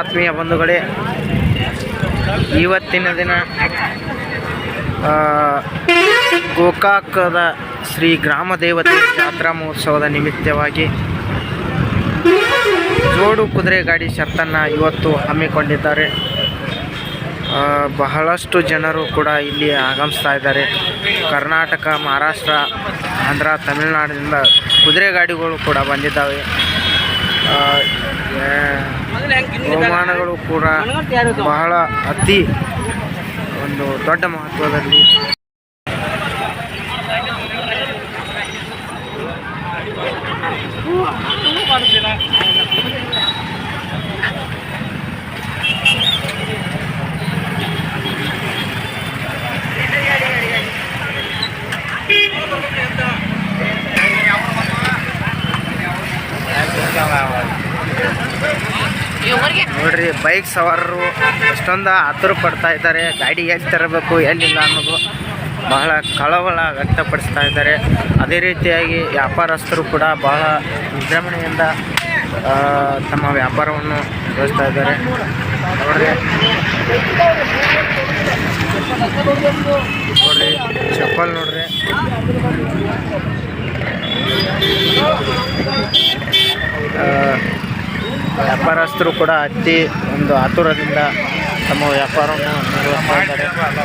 ಆತ್ಮೀಯ ಬಂಧುಗಳೇ, ಇವತ್ತಿನ ದಿನ ಗೋಕಾಕದ ಶ್ರೀ ಗ್ರಾಮ ದೇವತೆ ಜಾತ್ರಾ ಮಹೋತ್ಸವದ ನಿಮಿತ್ತವಾಗಿ ಜೋಡು ಕುದುರೆ ಗಾಡಿ ಶರ್ತನ್ನು ಇವತ್ತು ಹಮ್ಮಿಕೊಂಡಿದ್ದಾರೆ. ಬಹಳಷ್ಟು ಜನರು ಕೂಡ ಇಲ್ಲಿ ಆಗಮಿಸ್ತಾ ಇದ್ದಾರೆ. ಕರ್ನಾಟಕ, ಮಹಾರಾಷ್ಟ್ರ, ಆಂಧ್ರ, ತಮಿಳುನಾಡಿನಿಂದ ಕುದುರೆ ಗಾಡಿಗಳು ಕೂಡ ಬಂದಿದ್ದಾವೆ. ಬಹುಮಾನಗಳು ಕೂಡ ಬಹಳ ಅತಿ ಒಂದು ದೊಡ್ಡ ಮಹತ್ವದಲ್ಲಿ ನೋಡ್ರಿ ಬೈಕ್ ಸವಾರರು ಎಷ್ಟೊಂದು ಆತುರ ಪಡ್ತಾ ಇದ್ದಾರೆ. ಗಾಡಿ ಎಲ್ಲಿ ತರಬೇಕು ಎಲ್ಲಿಲ್ಲ ಅನ್ನೋದು ಬಹಳ ಕಳವಳ ವ್ಯಕ್ತಪಡಿಸ್ತಾ ಇದ್ದಾರೆ. ಅದೇ ರೀತಿಯಾಗಿ ವ್ಯಾಪಾರಸ್ಥರು ಕೂಡ ಬಹಳ ವಿಜೃಂಭಣೆಯಿಂದ ತಮ್ಮ ವ್ಯಾಪಾರವನ್ನು ನಡೆಸ್ತಾ ಇದ್ದಾರೆ. ನೋಡ್ರಿ. ನೋಡ್ರಿ, ಚಪ್ಪಲ್ ನೋಡ್ರಿ. ವ್ಯಾಪಾರಸ್ಥರು ಕೂಡ ಅತಿ ಒಂದು ಆತುರದಿಂದ ತಮ್ಮ ವ್ಯಾಪಾರವನ್ನು ನಿರ್ವಹಿಸ್ತಾ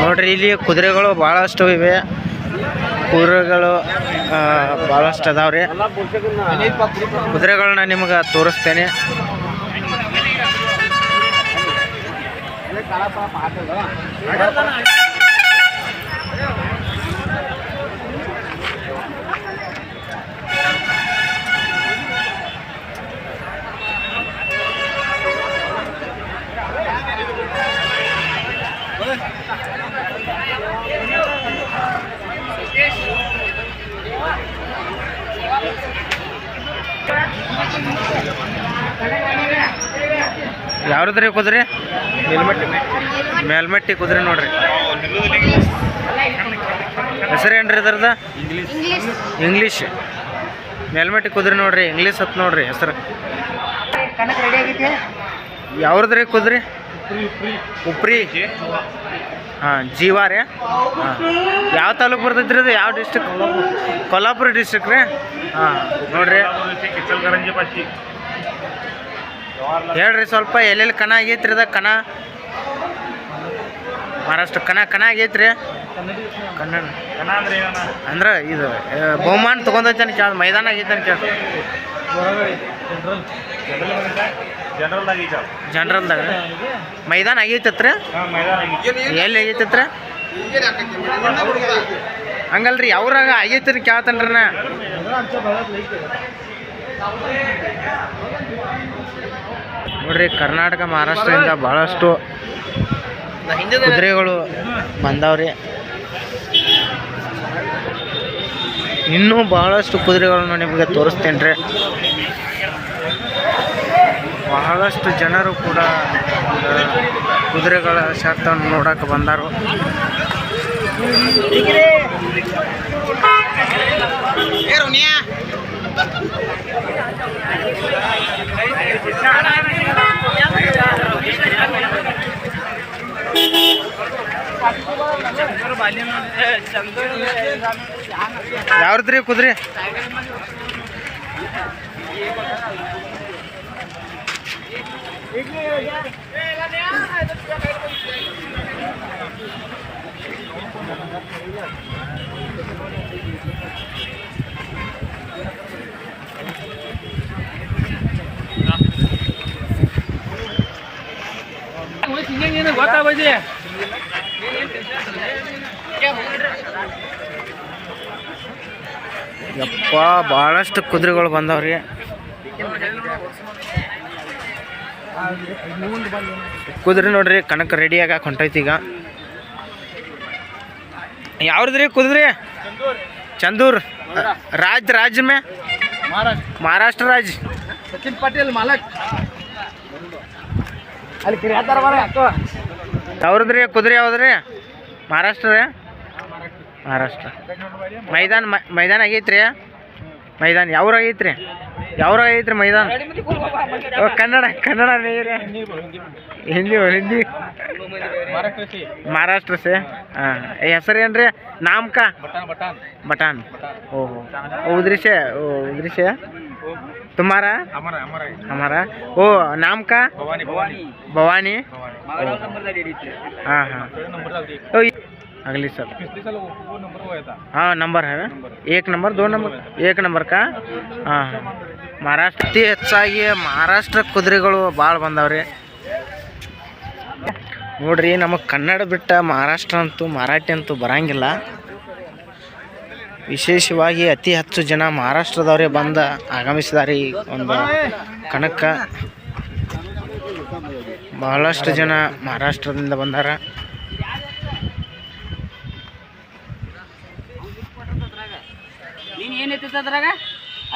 ನೋಡ್ರಿ ಇಲ್ಲಿ ಕುದುರೆಗಳು ಬಹಳಷ್ಟು ಇವೆ. ಕುದುರೆಗಳು ಭಾಳಷ್ಟು ರೀ. ಕುದುರೆಗಳನ್ನ ನಿಮ್ಗೆ ತೋರಿಸ್ತೇನೆ. ಯಾವ್ದ್ರಿ ಕುದುರೆ? ಮೇಲ್ಮಟ್ಟಿ ಕುದ್ರಿ ನೋಡ್ರಿ. ಹೆಸರೇನ್ರಿ ಇದ್ರದ ಇಂಗ್ಲೀಷ್. ಮೇಲ್ಮಟ್ಟಿ ಕುದ್ರಿ ನೋಡ್ರಿ ಇಂಗ್ಲೀಷ್ ಹತ್ ನೋಡ್ರಿ ಹೆಸರು. ಯಾವ್ದ್ರಿ ಕುದ್ರಿ? ಉಪ್ರಿ. ಹಾಂ ಜೀವಾರಿ ಹಾಂ. ಯಾವ ತಾಲೂಕು ಬರ್ತೈತ್ರಿ ಅದು ಯಾವ ಡಿಸ್ಟಿಕ್ ಕೊಲ್ಲಾಪುರ ಡಿಸ್ಟಿಕ್ ರೀ? ಹಾಂ, ನೋಡ್ರಿ. ಹೇಳ್ರಿ ಸ್ವಲ್ಪ ಎಲ್ಲೆಲ್ಲಿ ಕಣ ಆಗೈತ್ರಿ ಅದ ಕಣ. ಮಹಾರಾಷ್ಟ್ರ ಕಣ ಕಣ ಆಗೈತ್ರಿ. ಕನ್ನಡ. ಅಂದ್ರೆ ಇದು ಬಹುಮಾನ ತೊಗೊಂಡೈತೆ ಕೇಳ, ಮೈದಾನ ಆಗೈತೆ ಕೇಳ. ಜನರಲ್ದಾಗ ಮೈದಾನ ಆಗೈತತ್ರ ಎಲ್ಲಿ ಆಗೈತತ್ರ ಹಂಗಲ್ರಿ ಅವ್ರಾಗ ಆಗೈತ್ರಿ ಕೇಳ್ತಾನ್ರಿ ನಾ ನೋಡ್ರಿ ಕರ್ನಾಟಕ ಮಹಾರಾಷ್ಟ್ರದಿಂದ ಬಹಳಷ್ಟು ಕುದುರೆಗಳು ಬಂದಾವ್ರಿ. ಇನ್ನೂ ಬಹಳಷ್ಟು ಕುದುರೆಗಳನ್ನು ನಿಮಗೆ ತೋರಿಸ್ತೇನೆ ರೀ ಬಹಳಷ್ಟು ಜನರು ಕೂಡ ಕುದುರೆಗಳ ಶಾತವನ್ನು ನೋಡಕ್ಕೆ ಬಂದರು. ಯಾವ್ದ್ರಿ ಕುದುರೆ? ಗೊತ್ತಾಗೋದಿ ಯಪ್ಪ ಭಾಳಷ್ಟು ಕುದುರೆಗಳು ಬಂದವ್ರಿ. ಕುದುರೆ ನೋಡ್ರಿ ಕಣಕ್ಕೆ ಆಗ ಹೊಂಟೈತಿ ಈಗ. ಯಾವ್ದ್ರಿ ಕುದುರೆ? ಚಂದೂರ್. ರಾಜ್ ರಾಜ್ ಮೇ? ಮಹಾರಾಷ್ಟ್ರ ರಾಜ್. ಸಚಿನ್ ಪಾಟೀಲ್ ಮಾಲಕ್. ಅಲ್ಲಿ ಯಾವ್ರದ್ರಿ ಕುದುರೆ ಯಾವ್ದ್ರಿ? ಮಹಾರಾಷ್ಟ್ರ ಮಹಾರಾಷ್ಟ್ರ. ಮೈದಾನ ಮೈದಾನ ಆಗೈತ್ರಿ? ಮೈದಾನ ಯಾವ್ರ ಆಗೈತ್ರಿ? ಯಾವ್ರ ಆಗೈತ್ರಿ ಮೈದಾನ ಓ ಕನ್ನಡ ಕನ್ನಡ ನೀರೇ ಹಿಂದಿ ಹಿಂದಿ महाराष्ट्र से हाँ ಹೆಸರು ಏನ್ರಿ ನಾಮಕ ಬಟಾನ್ ಬಟಾನ್ बटान ओहो वो उधर से वो उधर से तुम्हारा ಅಮರ ಅಮರ हमारा ओ नाम का ಭವಾನಿ ಭವಾನಿ भवानी ಭವಾನಿ हाँ हाँ नंबर डाल दी ओ ये- अगली सब पिछले साल वो वो नंबर हुआ था हाँ नंबर है ना एक नंबर दो नंबर एक नंबर का ಹಾಂ ಮಹಾರಾಷ್ಟ್ರ ಅತಿ ಹೆಚ್ಚಾಗಿ ಮಹಾರಾಷ್ಟ್ರ ಕುದುರೆಗಳು ಭಾಳ ಬಂದವ್ರಿ. ನೋಡ್ರಿ ನಮಗೆ ಕನ್ನಡ ಬಿಟ್ಟ ಮಹಾರಾಷ್ಟ್ರ ಅಂತೂ ಮರಾಠಿ ಅಂತೂ ಬರಂಗಿಲ್ಲ. ವಿಶೇಷವಾಗಿ ಅತಿ ಹೆಚ್ಚು ಜನ ಮಹಾರಾಷ್ಟ್ರದವರೇ ಬಂದ ಆಗಮಿಸಿದಾರೆ ಒಂದು ಕಣಕ್ಕ. ಬಹಳಷ್ಟು ಜನ ಮಹಾರಾಷ್ಟ್ರದಿಂದ ಬಂದಾರ.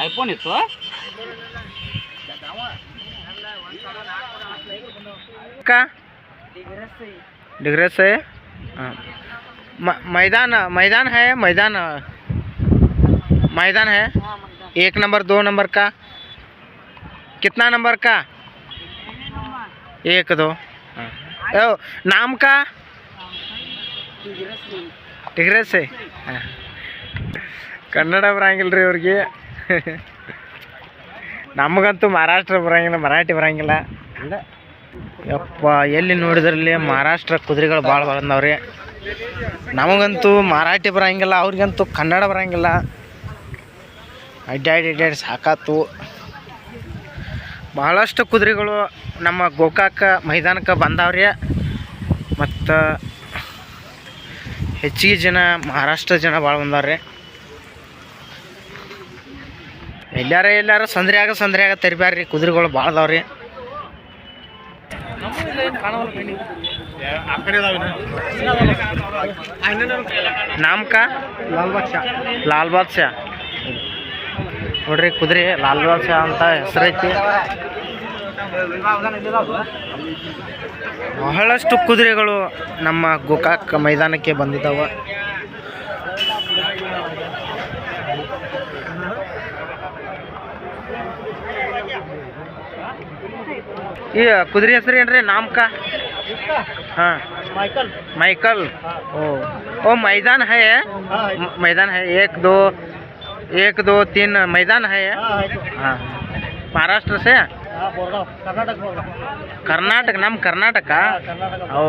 ಐಫೋನ್ ಇತ್ತು? का डिग्रेस है हाँ म- मैदान मैदान है मैदान मैदान है एक नंबर दो नंबर का कितना नंबर का एक दो हाँ। ओ, नाम का ಟಿಗ್ರೆಸ್ ಕನ್ನಡ ಬರಂಗಿಲ್ಲ ರೀ ಅವ್ರಿಗೆ ನಮಗಂತೂ ಮಹಾರಾಷ್ಟ್ರ ಬರಂಗಿಲ್ಲ ಮರಾಠಿ ಬರಂಗಿಲ್ಲ. ಯಪ್ಪ ಎಲ್ಲಿ ನೋಡಿದ್ರಲ್ಲಿ ಮಹಾರಾಷ್ಟ್ರ ಕುದುರೆಗಳು ಭಾಳ ಬಂದವ್ರಿ ನಮಗಂತೂ ಮರಾಠಿ ಬರಂಗಿಲ್ಲ ಅವ್ರಿಗಂತೂ ಕನ್ನಡ ಬರಂಗಿಲ್ಲ. ಅಡ್ಡಾಡಿ ಅಡ್ಡಾಡಿ ಸಾಕಾತು. ಬಹಳಷ್ಟು ಕುದುರೆಗಳು ನಮ್ಮ ಗೋಕಾಕ ಮೈದಾನಕ್ಕೆ ಬಂದವ್ರಿ. ಮತ್ತು ಹೆಚ್ಚಿಗೆ ಜನ ಮಹಾರಾಷ್ಟ್ರ ಜನ ಭಾಳ ಬಂದವ್ರಿ. ಎಲ್ಲಾರ ಎಲ್ಲಾರ ಸಂದ್ರ್ಯಾಗ ಸಂದ್ರ್ಯಾಗ ತರಿಬ್ಯಾರ್ರಿ ಕುದುರೆಗಳು ಭಾಳ ಅದಾವ್ರಿ ನಾಮಕ ಲಾಲ್ ಬಾದ್ಶಾ. ನೋಡ್ರಿ ಕುದುರೆ ಲಾಲ್ ಬಾದ್ಶಾ ಅಂತ ಹೆಸರೈತಿ ಬಹಳಷ್ಟು ಕುದುರೆಗಳು ನಮ್ಮ ಗೋಕಾಕ್ ಮೈದಾನಕ್ಕೆ ಬಂದಿದ್ದಾವ ಈ ಕುದುರೆ ಹೆಸರು ಏನ್ರಿ ನಾಮಕ ಹಾಂ ಮೈಕಲ್ माइकल ओ ओ मैदान है म- मैदान है एक दो एक दो तीन मैदान है हाँ महाराष्ट्र से ಬೋರ್ಗಾವ್ ಕರ್ನಾಟಕ ಬೋರ್ಗಾವ್ कर्नाटक नाम कर्नाटक ಕರ್ನಾಟಕ ओ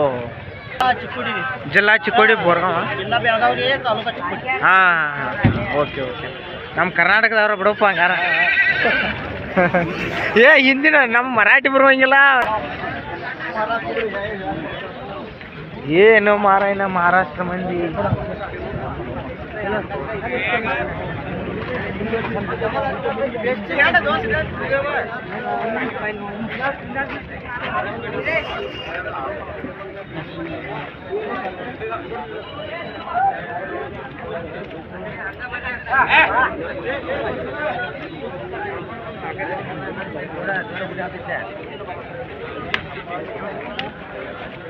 ಚಿಕ್ಕೋಡಿ जिला चिक्कोडी बोरगाव ಜಿಲ್ಲಾ ಬೆಳಗಾವಿ ತಾಲೂಕಾ ಚಿಕ್ಕೋಡಿ ಹಾಂ ಹಾಂ ಓಕೆ ಓಕೆ ನಮ್ಮ ಕರ್ನಾಟಕದವ್ರು ಬಿಡಪ್ಪ ಹಂಗಾರ ಏ ಹಿಂದಿನ ನಮ್ಮ ಮರಾಠಿ ಬರುವಂಗಿಲ್ಲ. ಏನು ಮಾರಾಯಣ ಮಹಾರಾಷ್ಟ್ರ ಮಂದಿ?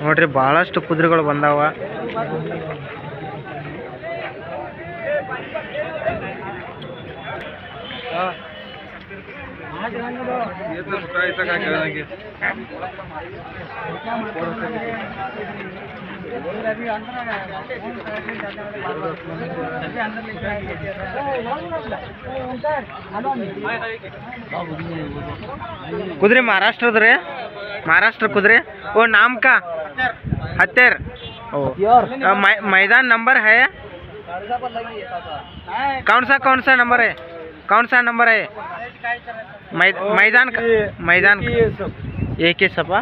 ನೋಡ್ರಿ ಬಹಳಷ್ಟು ಕುದುರೆಗಳು ಬಂದಾವ. ಕುದುರೆ ಮಹಾರಾಷ್ಟ್ರದ ರೀ ಮಹಾರಾಷ್ಟ್ರ ಕುದುರೆ ओ नाम का हत्यार ओ अ, मै- मैदान नंबर है कौन सा कौन सा नंबर है कौन सा नंबर है मै, मैदान का मैदान का एक ही सपा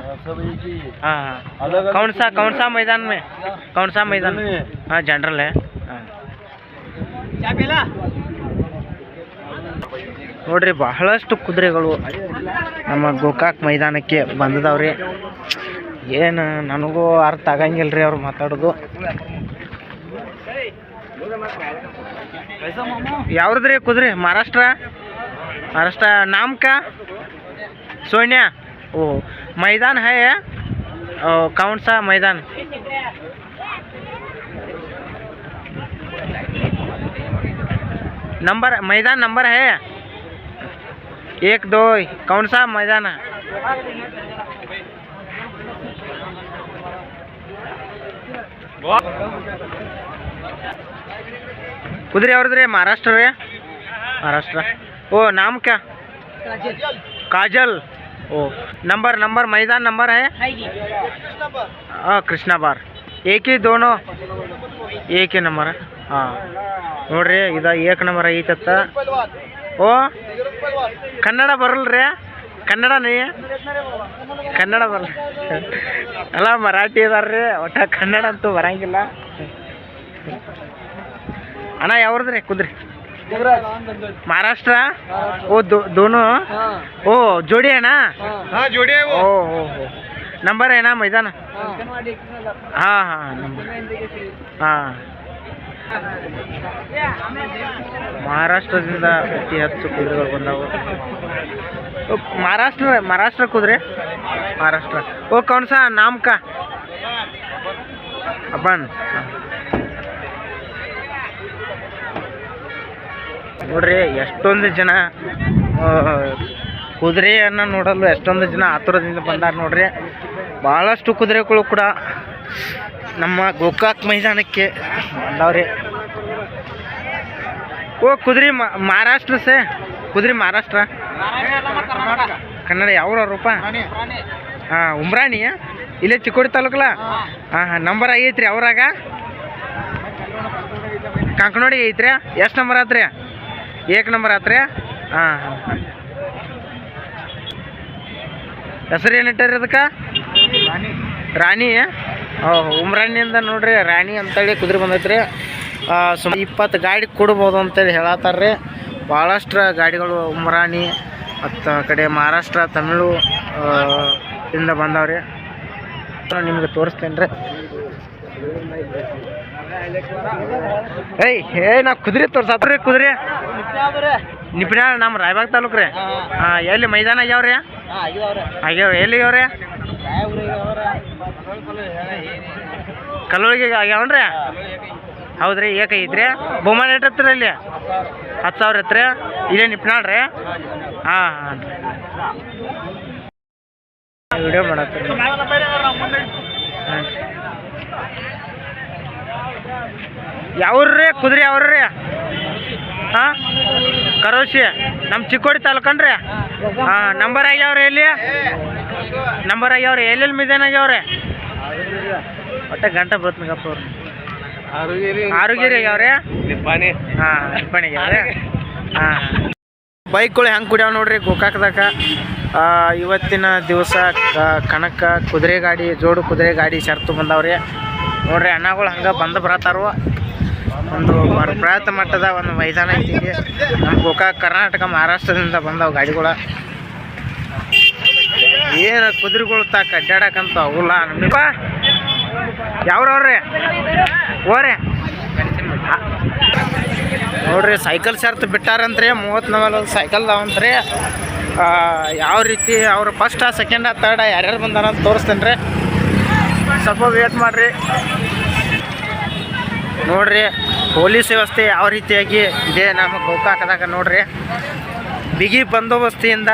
हाँ हाँ कौन सा कौन सा मैदान में कौन सा मैदान हाँ जनरल है हाँ ನೋಡ್ರಿ ಬಹಳಷ್ಟು ಕುದುರೆಗಳು ನಮ್ಮ ಗೋಕಾಕ್ ಮೈದಾನಕ್ಕೆ ಬಂದದವ್ರಿ ಏನು ನನಗೂ ಅರ್ಥ ಆಗಂಗಿಲ್ಲ ರೀ ಅವ್ರು ಮಾತಾಡೋದು ಯಾವ್ದ್ರಿ ಕುದುರೆ ಮಹಾರಾಷ್ಟ್ರ ಮಹಾರಾಷ್ಟ್ರ ನಾಮಕ सोन्या ओ मैदान है ओ, कौन सा मैदान? नंबर मैदान नंबर है एक दो कौन सा मैदान है? कुदरे और महाराष्ट्र है महाराष्ट्र। ओ नाम क्या? काजल। काजल। ओ नंबर नंबर मैदान नंबर है हाँ कृष्णा बार एक ही दोनों एक ही ನಂಬರ್ ಹಾಂ ನೋಡ್ರಿ ಇದು ಏಕ್ ನಂಬರ್ ಐತತ್ತ ಓ ಕನ್ನಡ ಬರಲ್ರಿ ಕನ್ನಡ ನೀ ಕನ್ನಡ ಬರಲ್ಲ ಅಲ್ಲ ಮರಾಠಿ ಅದಾರ್ರಿ ಒಟ್ಟ ಕನ್ನಡ ಅಂತೂ ಬರಂಗಿಲ್ಲ ಅಣ್ಣ ಯಾವ್ರದ್ರಿ ಕುದ್ರಿ महाराष्ट्र ओ दो दोनों ओ जोड़ी है ना हाँ जोड़ी है ओ हो हो नंबर है ना मैदान हाँ हाँ नंबर हाँ ಮಹಾರಾಷ್ಟ್ರದಿಂದ ಅತಿ ಹೆಚ್ಚು ಕುದುರೆಗಳು ಬಂದವು ಓ, ಮಹಾರಾಷ್ಟ್ರ ಮಹಾರಾಷ್ಟ್ರ ಕುದುರೆ ಮಹಾರಾಷ್ಟ್ರ ಓ ಕೌನ್ ಸಾ ನಾಮ್ ಕಾ ನೋಡ್ರಿ, ಎಷ್ಟೊಂದು ಜನ ಕುದುರೆಯನ್ನು ನೋಡಲು ಎಷ್ಟೊಂದು ಜನ ಆತುರದಿಂದ ಬಂದಾರ ನೋಡ್ರಿ. ಭಾಳಷ್ಟು ಕುದುರೆಗಳು ಕೂಡ ನಮ್ಮ ಗೋಕಾಕ್ ಮೈದಾನಕ್ಕೆ ಬಂದವ್ರಿ. ಓ, ಕುದುರೆ ಮಹಾರಾಷ್ಟ್ರ ಸೇ, ಕುದುರೆ ಮಹಾರಾಷ್ಟ್ರ? ಕನ್ನಡ ಯಾವ ರೂಪ? ಹಾಂ, ಉಮ್ರಾಣಿ ಇಲ್ಲೇ ಚಿಕ್ಕೋಡಿ ತಾಲೂಕಲ್ಲ? ಹಾಂ ಹಾಂ, ನಂಬರ್ ಐತ್ರಿ ಅವ್ರಾಗ? ಕಂಕನೋಡಿ ಐತ್ರಿ ಎಷ್ಟು ನಂಬರ್ ಆತ್ರಿ ಏಕ್ ನಂಬರ್ ಆತ್ರಿ? ಹಾಂ ಹಾಂ ಹಾಂ. ಹೆಸರು ಏನು ಇಟ್ಟಾರಿ ಅದಕ್ಕೆ? ರಾಣಿ. ಓ ಉಮ್ರಾಣಿಯಿಂದ ನೋಡ್ರಿ ರಾಣಿ ಅಂತೇಳಿ ಕುದುರೆ ಬಂದೈತ್ರಿ. ಸುಮ್ ಇಪ್ಪತ್ತು ಗಾಡಿ ಕೊಡ್ಬೋದು ಅಂತೇಳಿ ಹೇಳತ್ತಾರ್ರಿ. ಭಾಳಷ್ಟು ಗಾಡಿಗಳು ಉಮ್ರಾಣಿ ಮತ್ತು ಕಡೆ ಮಹಾರಾಷ್ಟ್ರ ತಮಿಳು ಇಂದ ಬಂದವ್ರಿ. ನಿಮ್ಗೆ ತೋರಿಸ್ತೇನೆ ರೀ ಏಯ್ ಏ ನಾ ಕುದುರೆ ತೋರ್ಸತ್ರಿ ಕುದುರೆ. ನಿಪ್ನ ನಮ್ಮ ರಾಯಬಾಗ್ ತಾಲೂಕು ರೀ ಹಾಂ. ಎಲ್ಲಿ ಮೈದಾನ ಆಗ್ಯಾವ್ರಿ? ಆಗ್ಯಾವ ಎಲ್ಲಿ ಆಗ್ಯಾವ್ರಿ. ಕಲ್ಲೊಳಗೆ ಆಗ್ಯಾವನ್ರಿ? ಹೌದ್ರಿ ಏಕ ಐತ್ರಿ. ಬಹುಮಾನ ಹತ್ತಿರ ಇಲ್ಲಿ ಹತ್ತು ಸಾವಿರ ಹತ್ತಿರ. ಇಲ್ಲೇ ನಿಪ್ನಾಳ್ರಿ ಹಾಂ ಹಾಂ. ವಿಡಿಯೋ ಮಾಡತ್ತೀರಿ ಹಾಂ. ಯಾವ್ರಿ ಕುದುರೆ ಯಾವ್ರಿ ಹಾಂ? ಕರೋಶಿ? ನಮ್ಮ ಚಿಕ್ಕೋಡಿ ತಾಲೂಕನ್ರಿ? ಹಾಂ ನಂಬರ್ ಆಗ್ಯಾವ್ರಿ ಎಲ್ಲಿ? ನಂಬರ್ ಆಗ್ಯಾವ್ರಿ. ಎಲ್ಲೆಲ್ಲಿ ಮಿದೇನ್ ಆಗ್ಯಾವ್ರಿ? ಒಟ್ಟೆ ಗಂಟೆ ಬರುತ್ತೆ ಅವ್ರು. ಆರೋಗ್ಯರಿ ಆಗ್ಯಾವ್ರಿ? ಹಾಂ ನಿಪ್ಪಾಣಿ ಆಗ್ಯಾವ್ರಿ. ಹಾಂ. ಬೈಕ್ಗಳು ಹೆಂಗೆ ಕುಡಿಯಾವ ನೋಡ್ರಿ ಗೋಕಾಕದಾಗ? ಆ, ಇವತ್ತಿನ ದಿವಸ ಕಣಕ ಕುದುರೆ ಗಾಡಿ ಜೋಡು ಕುದುರೆ ಗಾಡಿ ಶರ್ತು ಬಂದವ್ರಿ. ನೋಡ್ರಿ ಅಣ್ಣಗಳು ಹಂಗೆ ಬಂದು ಬರತ್ತಾರು? ಒಂದು ಬೃಹತ್ ಮಟ್ಟದ ಒಂದು ಮೈದಾನ ಐತಿ. ನಮ್ಮ ಗೋಕಾಕ್ ಕರ್ನಾಟಕ ಮಹಾರಾಷ್ಟ್ರದಿಂದ ಬಂದವು ಗಾಡಿಗಳು. ಏನು ಕುದುರೆಗಳು ತಾಕ ಅಡ್ಡಾಡಕಂತ ಅವಲ್ಲ ನಮ್ಗಪ್ಪ ಯಾವ್ರವ್ರಿ ಓರಿ ನೋಡ್ರಿ ಸೈಕಲ್ ಶರ್ತ್ ಬಿಟ್ಟಾರಂತ್ರಿ ಮೂವತ್ತು ನವಲ್ ಸೈಕಲ್ ಅವಂತ್ರಿ ಆ, ಯಾವ ರೀತಿ ಅವ್ರು ಫಸ್ಟ್ ಸೆಕೆಂಡ ತರ್ಡ ಯಾರ್ಯಾರು ಬಂದಾರ ಅಂತ ತೋರಿಸ್ತೇನೆ ರೀ ಸ್ವಲ್ಪ ವೇಟ್ ಮಾಡಿರಿ. ನೋಡ್ರಿ, ಪೊಲೀಸ್ ವ್ಯವಸ್ಥೆ ಯಾವ ರೀತಿಯಾಗಿ ಇದೆ ನಮ್ಮ ಗೋಕಾಕದಾಗ ನೋಡ್ರಿ. ಬಿಗಿ ಬಂದೋಬಸ್ತಿಯಿಂದ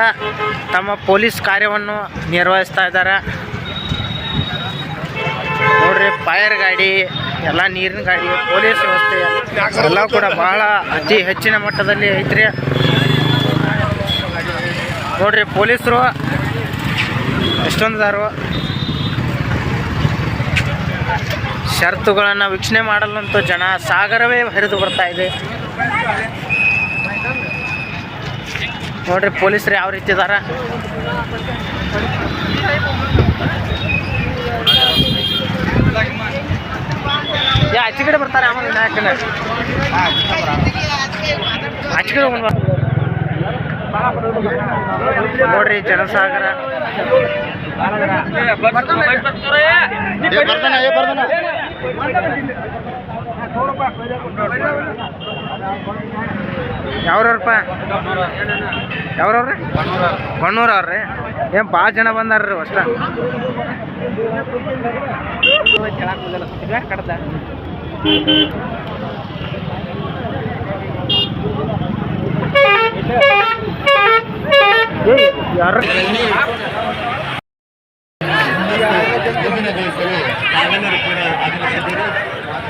ತಮ್ಮ ಪೊಲೀಸ್ ಕಾರ್ಯವನ್ನು ನಿರ್ವಹಿಸ್ತಾ ಇದ್ದಾರೆ. ನೋಡ್ರಿ, ಫೈರ್ ಗಾಡಿ, ಎಲ್ಲ ನೀರಿನ ಗಾಡಿ, ಪೊಲೀಸ್ ವ್ಯವಸ್ಥೆ ಎಲ್ಲ ಕೂಡ ಬಹಳ ಅತಿ ಹೆಚ್ಚಿನ ಮಟ್ಟದಲ್ಲಿ ಐತ್ರಿ. ನೋಡ್ರಿ, ಪೊಲೀಸರು ಎಷ್ಟೊಂದಾರು ಷರತ್ತುಗಳನ್ನು ವೀಕ್ಷಣೆ ಮಾಡಲಂತೂ ಜನ ಸಾಗರವೇ ಹರಿದು ಬರ್ತಾ ಇದೆ. ನೋಡ್ರಿ ಪೊಲೀಸರು ಯಾವ ರೀತಿ ಇದಾರ? ಯಾ ಬರ್ತಾರೆ ಆಮೇಲೆ ಯಾಕಂದ್ರೆ ಆಚೆ. ನೋಡ್ರಿ ಜನಸಾಗರ. ಬರ್ತಾನೆ ಬರ್ತಾನ. ಯಾವ್ರಪ್ಪ ಯಾವ್ರವ್ರಿ? ಬಣ್ಣೂರ ಅವ್ರಿ ಏನು ಭಾಳ ಜನ ಬಂದಾರ್ರಿ ಅಷ್ಟ? ಯಾರು?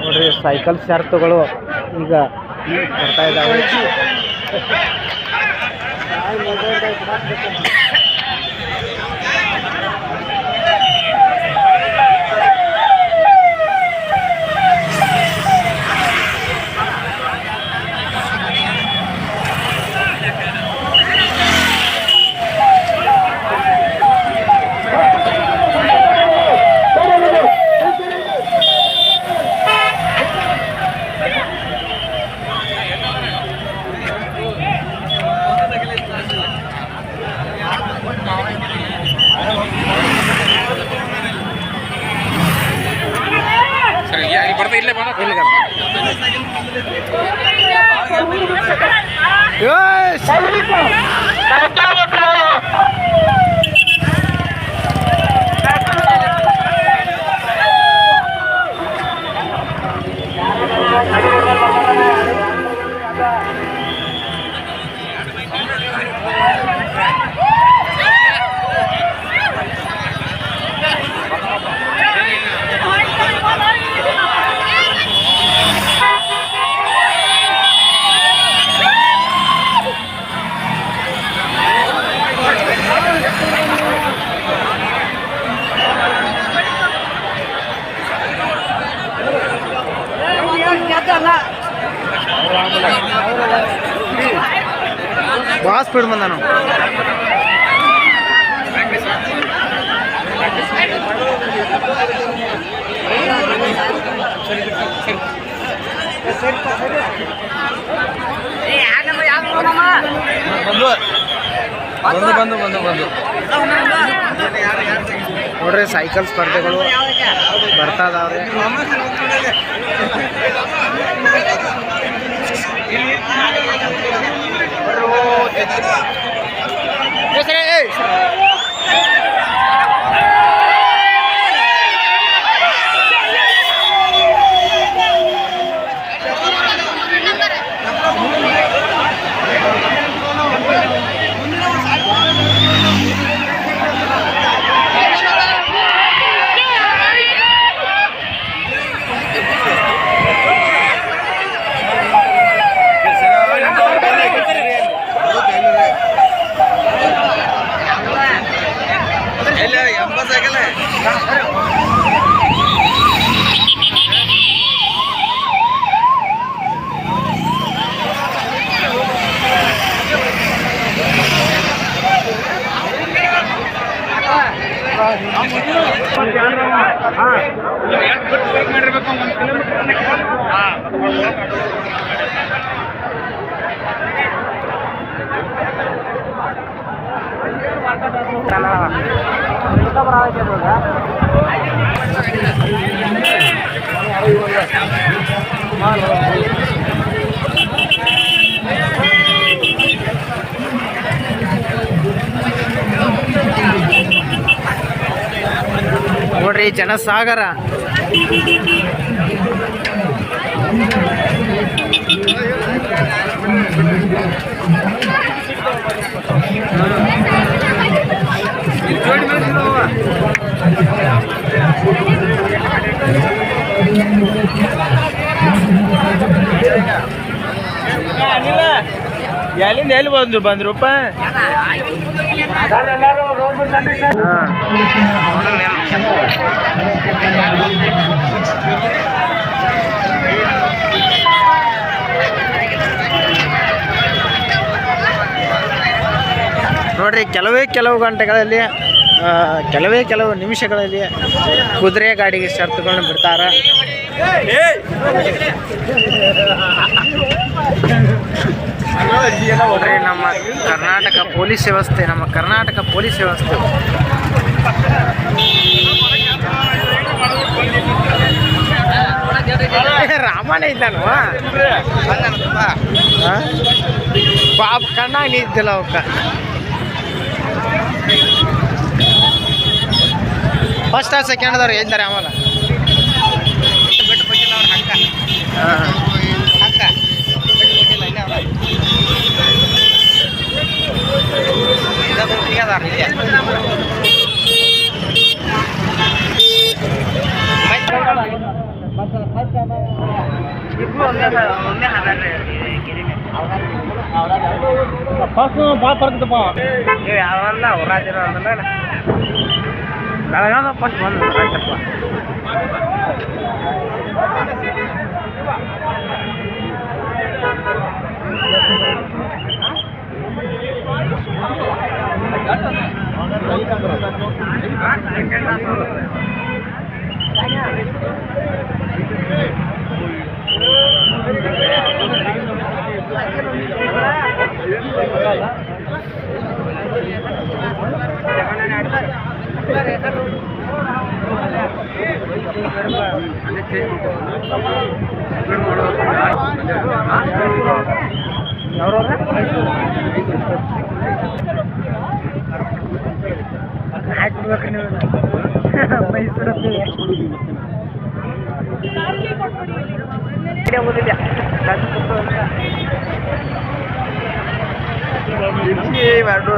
ನೋಡ್ರಿ ಸೈಕಲ್ ಶರ್ತುಗಳು ಈಗ ಬರ್ತಾ ಇದ್ದಾವೆ ಬರ್ತಾ ಇಲ್ಲೇ ಬಂದ ಯೋಶ್! ಭಾಳ ಸ್ಪೀಡ್ ಬಂದ ನಾವು ಬಂದು ಬಂದು ಬಂದು ಬಂದು. ನೋಡ್ರಿ ಸೈಕಲ್ ಸ್ಪರ್ಧೆಗಳು ಬರ್ತಾ ಇದಾವ್ರಿ ನೋಡ್ರಿ ಜನಸಾಗರ. ಎಲ್ಲಿಂದ ಎಲ್ಲಿ ಬಂದ್ರು ಬಂದ್ರಪ್ಪ ನೋಡ್ರಿ ಕೆಲವೇ ಕೆಲವು ಗಂಟೆಗಳಲ್ಲಿ ಕೆಲವೇ ಕೆಲವು ನಿಮಿಷಗಳಲ್ಲಿ ಕುದುರೆ ಗಾಡಿಗೆ ಶರತ್ತುಗಳನ್ನು ಬಿಡ್ತಾರೆ. ನಮ್ಮ ಕರ್ನಾಟಕ ಪೊಲೀಸ್ ವ್ಯವಸ್ಥೆ, ನಮ್ಮ ಕರ್ನಾಟಕ ಪೊಲೀಸ್ ವ್ಯವಸ್ಥೆ. ರಾಮಣ್ಣ ಇದ್ದಾನು? ಪಾಪ ಕಣ್ಣಾಗ ನಿಂತಿಲ್ಲ ಅವಕ್ಕ. ಫಸ್ಟ್ ಆ ಸೆಕೆಂಡ್ ಅದಾರ ಹೇಳ್ತಾರೆ ಆಮೇಲೆ ಹಾಂ ಫಸ್ಟ್ ಭಾಳ ಬರ್ತದಪ್ಪ ಯಾವಲ್ಲ ಹೊರಾಜಿರೋ ಅಂದಲ್ಲ ಬೆಳಗಾದ ಫಸ್ಟ್ ಬಂದು ಆಯ್ತಪ್ಪ ಹಾಕ್ಬಿಡ್ಬೇಕ್ರಿ ನೀವು ಮೈಸೂರು ಮಾಡು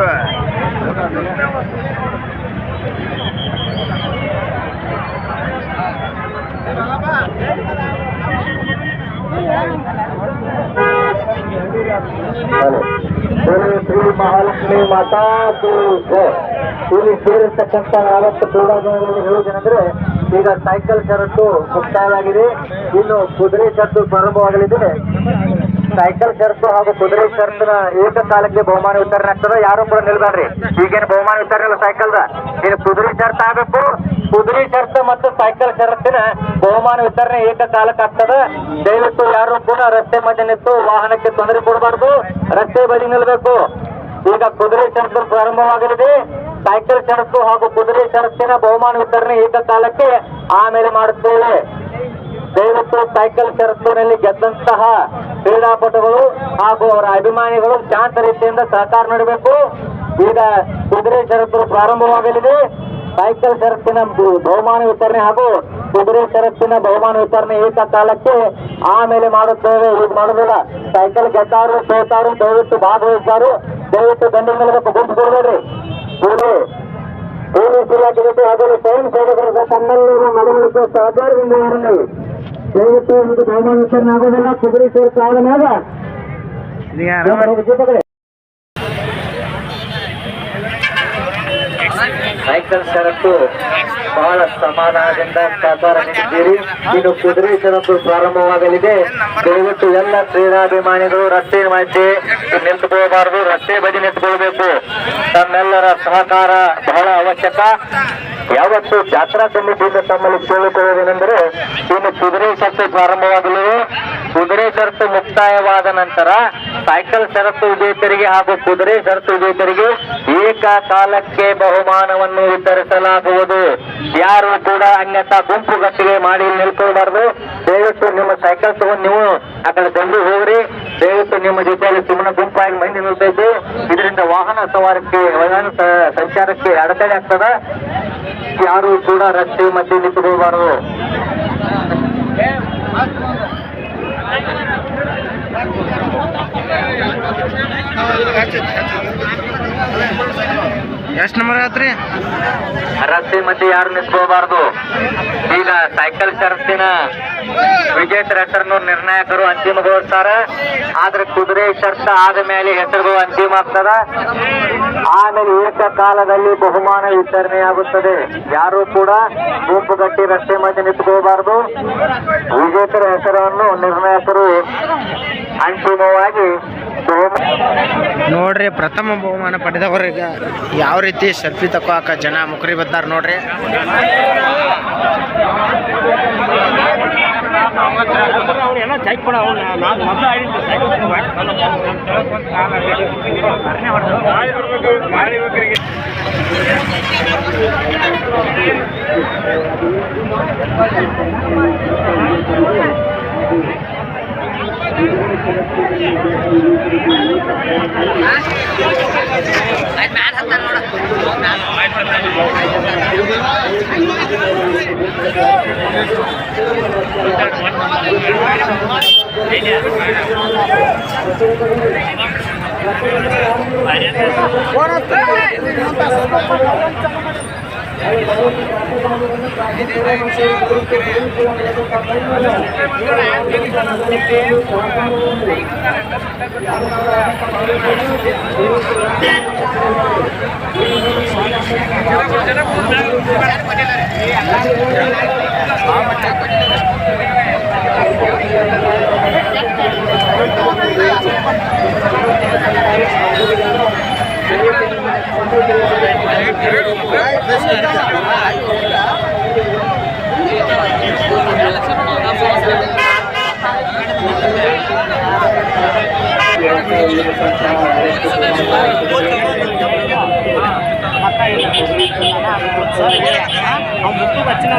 ಶ್ರೀ ಮಹಾಲಕ್ಷ್ಮಿ ಮಾತಾ. ಇಲ್ಲಿ ಸೇರಿರ್ತಕ್ಕಂಥ ನಾಲ್ಕು ಕ್ರೀಡಾಂಗಣಗಳಲ್ಲಿ ಹೇಳುವುದೇನೆಂದ್ರೆ ಈಗ ಸೈಕಲ್ ಷರತ್ತು ಮುಕ್ತಾಯವಾಗಿದೆ ಇನ್ನು ಕುದುರೆ ಷರತ್ತು ಪ್ರಾರಂಭವಾಗಲಿದೆ ಸೈಕಲ್ ಷರತ್ತು ಹಾಗೂ ಕುದುರೆ ಏಕ ಏಕಕಾಲಕ್ಕೆ ಬಹುಮಾನ ವಿತರಣೆ ಆಗ್ತದ ಯಾರು ಕೂಡ ನಿಲ್ಬೇಡ್ರಿ ಈಗೇನು ಬಹುಮಾನ ವಿತರಣೆ ಸೈಕಲ್ದ. ಇನ್ನು ಕುದುರೆ ಷರತ್ತು ಆಗಬೇಕು. ಕುದುರೆ ಷರತ್ತು ಮತ್ತು ಸೈಕಲ್ ಷರತ್ತಿನ ಬಹುಮಾನ ವಿತರಣೆ ಏಕಕಾಲಕ್ಕೆ ಆಗ್ತದ. ದಯವಿಟ್ಟು ಯಾರು ಕೂಡ ರಸ್ತೆ ಮಧ್ಯೆ ನಿಂತು ವಾಹನಕ್ಕೆ ತೊಂದರೆ ಕೊಡಬಾರ್ದು. ರಸ್ತೆ ಬದಿ ನಿಲ್ಬೇಕು. ಈಗ ಕುದುರೆ ಷರತ್ತು ಪ್ರಾರಂಭವಾಗಲಿದೆ. ಸೈಕಲ್ ಷರತ್ತು ಹಾಗೂ ಕುದುರೆ ಷರತ್ತಿನ ಬಹುಮಾನ ವಿತರಣೆ ಏಕಕಾಲಕ್ಕೆ ಆಮೇಲೆ ಮಾಡುತ್ತೇವೆ. ದಯವಿಟ್ಟು ಸೈಕಲ್ ಷರತ್ತಿನಲ್ಲಿ ಗೆದ್ದಂತಹ ಕ್ರೀಡಾಪಟುಗಳು ಹಾಗೂ ಅವರ ಅಭಿಮಾನಿಗಳು ಶಾಂತ ರೀತಿಯಿಂದ ಸಹಕಾರ ನೀಡಬೇಕು. ಈಗ ಕುದುರೆ ಷರತ್ತು ಪ್ರಾರಂಭವಾಗಲಿದೆ. ಸೈಕಲ್ ಷರತ್ತಿನ ಬಹುಮಾನ ವಿತರಣೆ ಹಾಗೂ ಕುದುರೆ ಷರತ್ತಿನ ಬಹುಮಾನ ವಿತರಣೆ ಏಕಕಾಲಕ್ಕೆ ಆಮೇಲೆ ಮಾಡುತ್ತೇವೆ. ಈಗ ಮಾಡುವುದಿಲ್ಲ ಸೈಕಲ್ ಗೆದ್ದಾರು, ಸೋತಾರು, ದಯವಿಟ್ಟು ಭಾಗವಹಿಸಾರು ದಯವಿಟ್ಟು ದಂಡ ಮೇಲೆ ಗುಂಪು ಕೊಡಬೇಡ್ರಿ. ಕೂಡಿ ಪೊಲೀಸ್ ಇಲಾಖೆ ಜೊತೆ ಹಾಗೂ ಸ್ವಯಂ ಸೇವಕರ ತಮ್ಮಲ್ಲಿರುವ ಮನವೊಲಿಸುವ ಸಹಕಾರದಿಂದ ದಯವಿಟ್ಟು ಒಂದು ಬಹುಮಾನ ಆಗೋದಲ್ಲ. ಕುದುರೆ ಸೇರಿಸ ಆದ ಮ್ಯಾಗ ಸೈಕಲ್ ಷರತ್ತು ಬಹಳ ಸಮಾಧಾನದಿಂದ ಸಹಕಾರ ನೀಡಿದ್ದೀರಿ ಇನ್ನು ಕುದುರೆ ಷರತ್ತು ಪ್ರಾರಂಭವಾಗಲಿದೆ. ದಯವಿಟ್ಟು ಎಲ್ಲ ಕ್ರೀಡಾಭಿಮಾನಿಗಳು ರಸ್ತೆ ಮಧ್ಯೆ ನಿಂತುಕೊಳ್ಳಬಾರದು ರಸ್ತೆ ಬದಿ ನಿಂತುಕೊಳ್ಬೇಕು. ತಮ್ಮೆಲ್ಲರ ಸಹಕಾರ ಬಹಳ ಅವಶ್ಯಕ. ಯಾವತ್ತು ಜಾತ್ರಾ ಸಮಿತಿಯಿಂದ ತಮ್ಮಲ್ಲಿ ಕೇಳಿಕೊಳ್ಳುವುದೇನೆಂದರೆ ಇನ್ನು ಕುದುರೆ ಷರತ್ತು ಪ್ರಾರಂಭವಾಗಲಿದೆ. ಕುದುರೆ ಷರತ್ತು ಮುಕ್ತಾಯವಾದ ನಂತರ ಸೈಕಲ್ ಷರತ್ತು ವಿಜೇತರಿಗೆ ಹಾಗೂ ಕುದುರೆ ಷರತ್ತು ವಿಜೇತರಿಗೆ ಏಕಕಾಲಕ್ಕೆ ಬಹುಮಾನವನ್ನು ವಿತರಿಸಲಾಗುವುದು. ಯಾರು ಕೂಡ ಅನ್ಯಥಾ ಗುಂಪು ಗಟ್ಟಿಗೆ ಮಾಡಿ ನಿಲ್ಕೊಳ್ಬಾರ್ದು. ದಯವಿಟ್ಟು ನಿಮ್ಮ ಸೈಕಲ್ ತಗೊಂಡು ನೀವು ಆ ಕಡೆ ದಂಡು ಹೋಗ್ರಿ. ದಯವಿಟ್ಟು ನಿಮ್ಮ ಜೊತೆಯಲ್ಲಿ ಸುಮ್ಮನೆ ಗುಂಪಾಗಿ ಮಂದಿ ನಿಲ್ಬೇಕು ಇದರಿಂದ ವಾಹನ ಸವಾರಕ್ಕೆ ಸಂಚಾರಕ್ಕೆ ಅಡೆತಡೆ ಆಗ್ತದ. ಯಾರು ಕೂಡ ರಸ್ತೆ ಮಧ್ಯೆ ನಿಂತುಕೊಳ್ಬಾರದು ಎಷ್ಟು ನಂಬರ್ ಆತ್ರಿ ರಸ್ತೆ ಮಧ್ಯೆ ಯಾರು ನಿಂತ್ಕೋಬಾರ್ದು ಈಗ ಸೈಕಲ್ ಶರತ್ತಿನ ವಿಜೇತರ ಹೆಸರನ್ನು ನಿರ್ಣಾಯಕರು ಅಂತಿಮಗೊಳಿಸ್ತಾರ ಆದ್ರೆ ಕುದುರೆ ಶರ್ತ ಆದ ಮೇಲೆ ಹೆಸರುಗಳು ಅಂತಿಮ ಆಗ್ತದ. ಆಮೇಲೆ ಏಕಕಾಲದಲ್ಲಿ ಬಹುಮಾನ ವಿತರಣೆಯಾಗುತ್ತದೆ ಯಾರು ಕೂಡ ಗುಂಪು ಗಟ್ಟಿ ರಸ್ತೆ ಮಧ್ಯೆ ನಿಂತ್ಕೋಬಾರದು ವಿಜೇತರ ಹೆಸರನ್ನು ನಿರ್ಣಾಯಕರು ಅಂತಿಮವಾಗಿ ನೋಡ್ರಿ ಪ್ರಥಮ ಬಹುಮಾನ ಪಡೆದವರಿಗೆ ಯಾವ ರೀತಿ ಸೆಲ್ಫಿ ಹಾಕ ಜನ ಮುಖರಿ ಬದ್ದಾರ ನೋಡ್ರಿ. What up? ಕೊಡ ಅವ್ನು ನಾನು ಮೊದಲು ಆಡಿದ್ದು ಸೈಕಲ್ ಅವ್ನು ಮುತ್ತು ಹಚ್ಚಿನ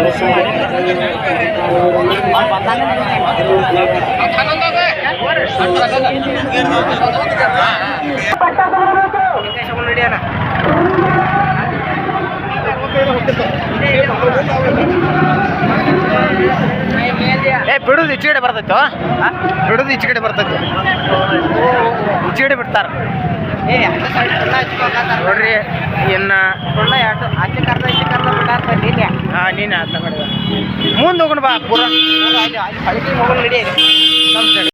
ಏ ಬಿಡುದು ಈಚೆ ಕಡೆ ಬರ್ತೈತೋ? ಬಿಡುದು ಈಚೆ ಕಡೆ ಇಚ್ಚಿಗಡೆ ಈಚೆ ಕಡೆ ಬಿಡ್ತಾರ. ನೋಡ್ರಿ. ಇನ್ನ ಹಾ ನೀನು ಮುಂದೆ ಹೋಗೋಣ ಬಾ ಪೂರ.